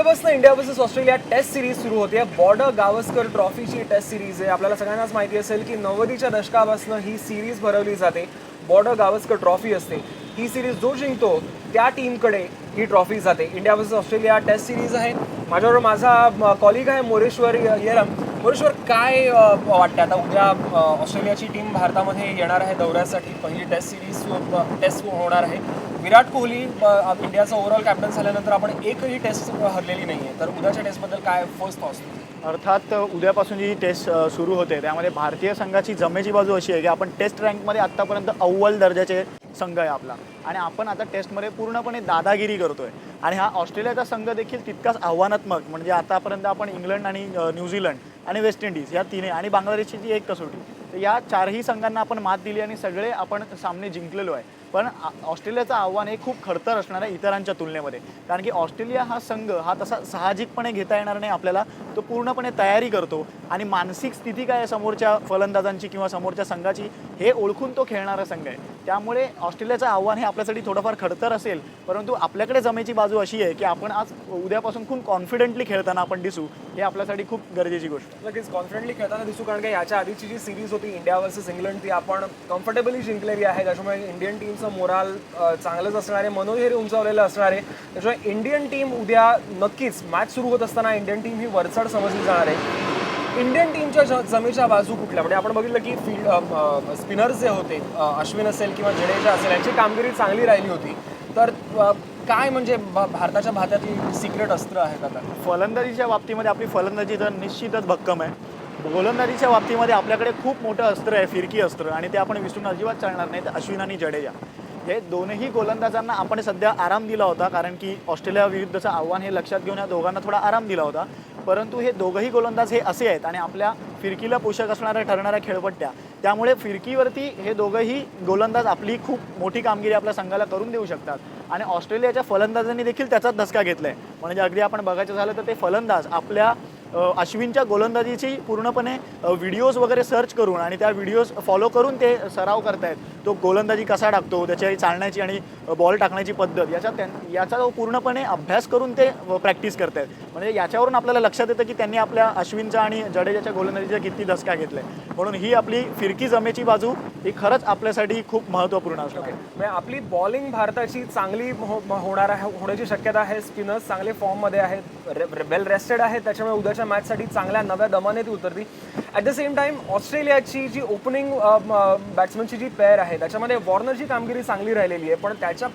उद्यापासून India versus Australia test series सुरू होते बॉर्डर गावस्कर ट्रॉफीची टेस्ट सिरीज आहे. आपल्याला सगळ्यांनाच माहिती असेल की नव्वदीच्या दशकापासून ही सिरीज भरवली जाते. बॉर्डर गावस्कर ट्रॉफी असते. ही सिरीज जो जिंकतो त्या टीमकडे ही ट्रॉफी जाते. India versus Australia test series आहे. माझ्याबरोबर माझा कॉलिग आहे मोरेश्वर येरम. मोरेश्वर काय वाटतं आता उद्या ऑस्ट्रेलियाची टीम भारतामध्ये येणार आहे दौऱ्यासाठी. पहिली टेस्ट सिरीज टेस्ट होणार आहे. विराट कोहली इंडियाचा ओव्हरऑल कॅप्टन झाल्यानंतर आपण एकही टेस्ट हरलेली नाही आहे तर उद्याच्या टेस्टबद्दल काय फर्स्ट थॉट्स अर्थात उद्यापासून जी टेस्ट सुरू होते त्यामध्ये भारतीय संघाची जमेची बाजू अशी आहे की आपण टेस्ट रँकमध्ये आत्तापर्यंत अव्वल दर्जाचे संघ आहे आपला. आणि आपण आता टेस्टमध्ये पूर्णपणे दादागिरी करतोय. आणि हा ऑस्ट्रेलियाचा संघ देखील तितकाच आव्हानात्मक. म्हणजे आतापर्यंत आपण इंग्लंड आणि न्यूझीलंड आणि वेस्ट इंडिज या तिन्ही आणि बांगलादेशची जी एक कसोटी. तर या चारही संघांना आपण मात दिली आणि सगळे आपण सामने जिंकलेलो आहे. पण ऑस्ट्रेलियाचं आव्हान हे खूप खडतर असणार आहे इतरांच्या तुलनेमध्ये. कारण की ऑस्ट्रेलिया हा संघ हा तसा साहजिकपणे घेता येणार नाही आपल्याला. तो पूर्णपणे तयारी करतो. आणि मानसिक स्थिती काय आहे समोरच्या फलंदाजांची किंवा समोरच्या संघाची हे ओळखून तो खेळणारा संघ आहे. त्यामुळे ऑस्ट्रेलियाचं आव्हान हे आपल्यासाठी थोडंफार खडतर असेल. परंतु आपल्याकडे जमेची बाजू अशी आहे की आपण आज उद्यापासून खूप कॉन्फिडेंटली खेळताना आपण दिसू हे आपल्यासाठी खूप गरजेची गोष्ट. आहे नक्कीच कॉन्फिडेंटली खेळताना दिसू कारण की याच्या आधीची जी सिरीज होती इंडिया वर्सेस इंग्लंड ती आपण कम्फर्टेबली जिंकलेली आहे. त्याच्यामुळे इंडियन टीम टीमचं मोराल चांगलंच असणार आहे मनोधैर्य उंचावलेलं असणार आहे. त्याच्यामुळे इंडियन टीम उद्या नक्कीच मॅच सुरू होत असताना इंडियन टीम ही वरचढ समजली जाणार आहे. इंडियन टीमच्या जमेच्या बाजू कुठल्या? म्हणजे आपण बघितलं की फील्ड स्पिनर्स जे होते अश्विन असेल किंवा जडेजा असेल यांची कामगिरी चांगली राहिली होती. तर काय म्हणजे भारताच्या भारतातील सिक्रेट अस्त्र आहेत आता? फलंदाजीच्या बाबतीमध्ये आपली फलंदाजी तर निश्चितच भक्कम आहे. गोलंदाजीच्या बाबतीमध्ये आपल्याकडे खूप मोठं अस्त्र आहे फिरकी अस्त्र. आणि ते आपण विसरून अजिबात चालणार नाही. अश्विन आणि जडेजा. हे दोनही गोलंदाजांना आपण सध्या आराम दिला होता कारण की ऑस्ट्रेलिया विरुद्धचं आव्हान हे लक्षात घेऊन या दोघांना थोडा आराम दिला होता. परंतु हे दोघंही गोलंदाज हे असे आहेत आणि आपल्या फिरकीला पोषक असणाऱ्या ठरणाऱ्या खेळपट्ट्या. त्यामुळे फिरकीवरती हे दोघंही गोलंदाज आपली खूप मोठी कामगिरी आपल्या संघाला करून देऊ शकतात. आणि ऑस्ट्रेलियाच्या फलंदाजांनी देखील त्याचाच धसका घेतलाय. म्हणजे अगदी आपण बघायचं झालं तर ते फलंदाज आपल्या अश्विनच्या गोलंदाजीची पूर्णपणे व्हिडिओज वगैरे सर्च करून आणि त्या व्हिडिओज फॉलो करून ते सराव करतायत. तो गोलंदाजी कसा टाकतो त्याची चालण्याची आणि बॉल टाकण्याची पद्धत याचा त्यां याचा तो पूर्णपणे अभ्यास करून ते प्रॅक्टिस करतायत. म्हणजे याच्यावरून आपल्याला लक्षात येतं की त्यांनी आपल्या अश्विनचा आणि जडेजाच्या गोलंदाजीचा किती धसका घेतलाय. म्हणून ही आपली फिरकी जमेची बाजू ही खरंच आपल्यासाठी खूप महत्त्वपूर्ण असणार आहे. म्हणजे आपली बॉलिंग भारताची चांगली हो- होणार आहे होण्याची शक्यता आहे. स्पिनर्स चांगले फॉर्ममध्ये आहेत. वेल रेस्टेड आहेत. त्याच्यामुळे उद्याच्या मॅचसाठी चांगल्या नव्या दमाने ती उतरती ॲट द सेम टाइम ऑस्ट्रेलियाची जी ओपनिंग बॅट्समनची जी पेअर आहे त्याच्यामध्ये वॉर्नरची कामगिरी चांगली राहिलेली आहे पण त्याच्या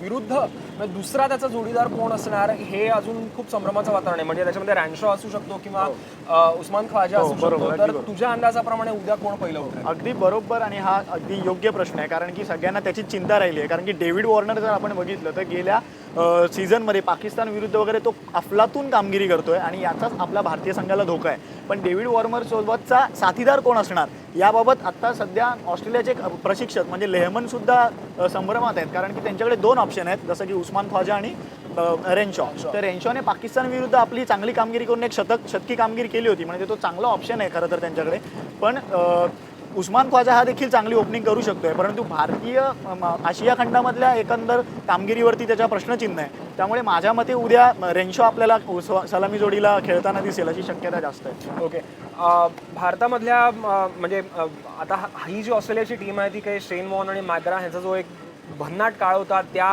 विरुद्ध म्हणजे दुसरा त्याचा जोडीदार कोण असणार हे अजून खूप संभ्रमाचं वातावरण आहे. म्हणजे त्याच्यामध्ये रॅनशॉ असू शकतो किंवा उस्मान ख्वाजा हो, असू शकतो. तर. तुझ्या अंदाजाप्रमाणे उद्या कोण पहिलं अगदी बरोबर आणि हा अगदी योग्य प्रश्न आहे कारण की सगळ्यांना त्याची चिंता राहिली आहे. कारण की डेव्हिड वॉर्नर जर आपण बघितलं तर गेल्या सीझनमध्ये पाकिस्तान विरुद्ध वगैरे तो अफलातून कामगिरी करतोय आणि याचाच आपल्या भारतीय संघाला धोका आहे. पण डेव्हिड वॉर्नर सोबतचा साथीदार कोण असणार? याबाबत आता सध्या ऑस्ट्रेलियाचे प्रशिक्षक म्हणजे लेहमन सुद्धा अ, संभ्रमात आहेत. कारण की त्यांच्याकडे दोन ऑप्शन आहेत. जसं की उस्मान ख्वाजा आणि रेनशॉ. तर रेनशॉने पाकिस्तान विरुद्ध आपली चांगली कामगिरी करून एक शतक शतकी कामगिरी केली होती. म्हणजे तो चांगला ऑप्शन आहे खरं तर त्यांच्याकडे. पण उस्मान ख्वाजा हा देखील चांगली ओपनिंग करू शकतोय. परंतु भारतीय आशिया खंडामधल्या एकंदर कामगिरीवरती त्याचा प्रश्नचिन्ह आहे. त्यामुळे माझ्या मते उद्या रेन्शो आपल्याला सलामी जोडीला खेळताना दिसेल अशी शक्यता जास्त आहे. ओके. भारतामधल्या म्हणजे आता हा- ही जी ऑस्ट्रेलियाची टीम आहे ती काही शेन वॉन आणि मॅग्रा ह्याचा जो एक भन्नाट काळ होता त्या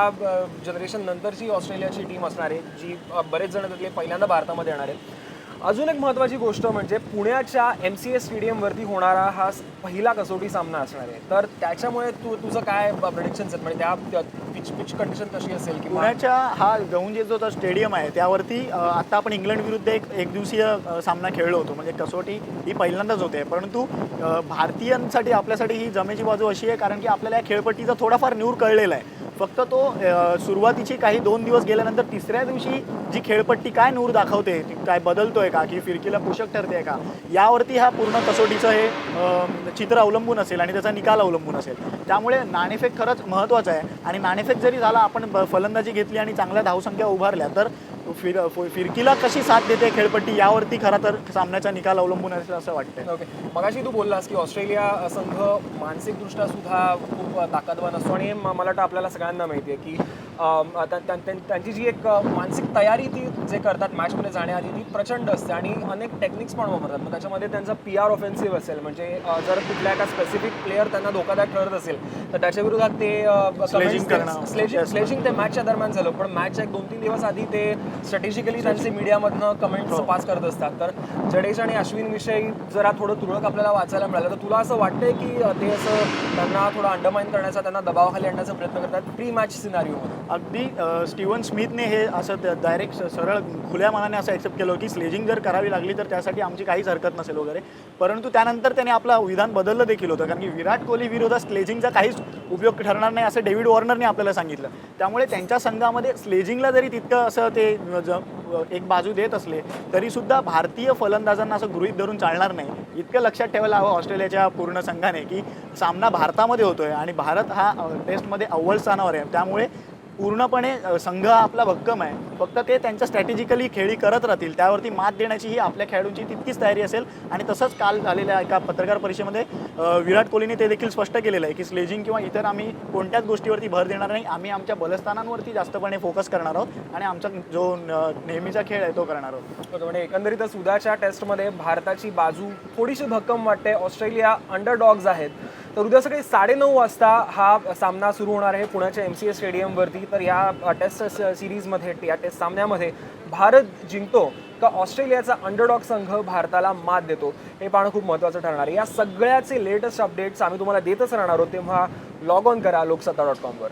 जनरेशन नंतरची ऑस्ट्रेलियाची टीम असणार आहे जी बरेच जण त्यातले पहिल्यांदा भारतामध्ये येणार आहेत. अजून एक महत्त्वाची गोष्ट म्हणजे पुण्याच्या एम सी एस स्टेडियमवरती होणारा हा पहिला कसोटी सामना असणार आहे. तर त्याच्यामुळे तू तुझं काय प्रेडिक्शन्स आहेत? म्हणजे त्या पिच पिच कंडिशन कशी असेल किंवा पुण्याच्या हा गहुंजे जो स्टेडियम आहे त्यावरती आता आपण इंग्लंड विरुद्ध एक एक दिवसीय सामना खेळलो होतो. म्हणजे कसोटी ही पहिल्यांदाच होते. परंतु भारतीयांसाठी आपल्यासाठी ही जमेची बाजू अशी आहे कारण की आपल्याला या खेळपट्टीचा थोडाफार न्यूर कळलेला आहे. फक्त तो सुरुवातीची काही दोन दिवस गेल्यानंतर तिसऱ्या दिवशी जी खेळपट्टी काय नूर दाखवते ती काय बदलतोय का? की फिरकीला पोषक ठरते का? यावरती हा पूर्ण कसोटीचं हे चित्र अवलंबून असेल आणि त्याचा निकाल अवलंबून असेल. त्यामुळे नाणेफेक खरंच महत्त्वाचं आहे. आणि नाणेफेक जरी झाला आपण ब- फलंदाजी घेतली आणि चांगल्या धावसंख्या उभारल्या तर फिर फिरकीला कशी साथ देते खेळपट्टी? यावरती खरा तर सामन्याचा निकाल अवलंबून असेल असं वाटतं ओके. मगाशी तू बोललास की ऑस्ट्रेलिया संघ मानसिकदृष्ट्या सुद्धा खूप ताकदवान असतो. आणि मला वाटतं आपल्याला सगळ्यांना माहिती आहे की त्यांची जी एक मानसिक तयारी ती जे करतात मॅचमध्ये जाण्याआधी ती प्रचंड असते आणि अनेक टेक्निक्स पण वापरतात. मग त्याच्यामध्ये त्यांचा पी आर ऑफेन्सिव्ह असेल म्हणजे जर कुठल्या एका स्पेसिफिक प्लेअर त्यांना धोकादायक ठरत असेल तर त्याच्या विरोधात ते. स्लेजिंग ते मॅचच्या दरम्यान झालं. पण मॅचच्या एक दोन तीन दिवस आधी ते स्ट्रॅटेजिकली त्यांचे मीडियामधनं कमेंट्स. पास करत असतात. तर जडेजा आणि अश्विन विषयी जरा थोडं तुरळक आपल्याला वाचायला मिळालं. तर तुला असं वाटतंय की ते असं त्यांना थोडं अंडरमाइन करण्याचा त्यांना दबावाखाली आणण्याचा प्रयत्न करतात प्री मॅच सिनारिओमध्ये अगदी स्टीवन स्मिथने हे असं डायरेक्ट सरळ खुल्या मनाने असं ॲक्सेप्ट केलं की स्लेजिंग जर करावी लागली तर त्यासाठी आमची काहीच हरकत नसेल वगैरे. परंतु त्यानंतर त्याने आपलं विधान बदललं देखील होतं. कारण की विराट कोहली विरोधात स्लेजिंगचा काहीच उपयोग ठरणार नाही असं डेव्हिड वॉर्नरने आपल्याला सांगितलं. त्यामुळे त्यांच्या संघामध्ये स्लेजिंगला जरी तितकं असं ते ज- एक बाजू देत असले तरी सुद्धा भारतीय फलंदाजांना असं गृहीत धरून चालणार नाही. इतकं लक्षात ठेवायला हवं ऑस्ट्रेलियाच्या पूर्ण संघाने की सामना भारतामध्ये होतोय आणि भारत हा टेस्टमध्ये अव्वल स्थानावर आहे. त्यामुळे पूर्णपणे संघ आपला भक्कम आहे. फक्त ते त्यांच्या स्ट्रॅटेजिकली खेळी करत राहतील. त्यावरती मात देण्याची ही आपल्या खेळाडूंची तितकीच तयारी असेल. आणि तसंच काल झालेल्या एका पत्रकार परिषदेमध्ये विराट कोहलीने ते देखील स्पष्ट केलेलं आहे की स्लेजिंग किंवा इतर आम्ही कोणत्याच गोष्टीवरती भर देणार नाही. आम्ही आमच्या बलस्थानांवरती जास्तपणे फोकस करणार आहोत आणि आमचा जो नेहमीचा खेळ आहे तो करणार आहोत. म्हणजे एकंदरीतच उद्याच्या टेस्टमध्ये भारताची बाजू थोडीशी भक्कम वाटते. ऑस्ट्रेलिया अंडर डॉग्स आहेत. तर उद्या सकाळी साडेनऊ वाजता हा सामना सुरू होणार आहे पुण्याच्या एम सी ए स्टेडियमवरती. तर या टेस्ट सिरीजमध्ये या टेस्ट सामन्यामध्ये भारत जिंकतो का ऑस्ट्रेलियाचा अंडरडॉग संघ भारताला मात देतो? हे पाहणं खूप महत्त्वाचं ठरणार आहे. या सगळ्याचे लेटेस्ट अपडेट्स आम्ही तुम्हाला देतच राहणार आहोत तेव्हा लॉग ऑन करा लोकसत्ता डॉट कॉमवर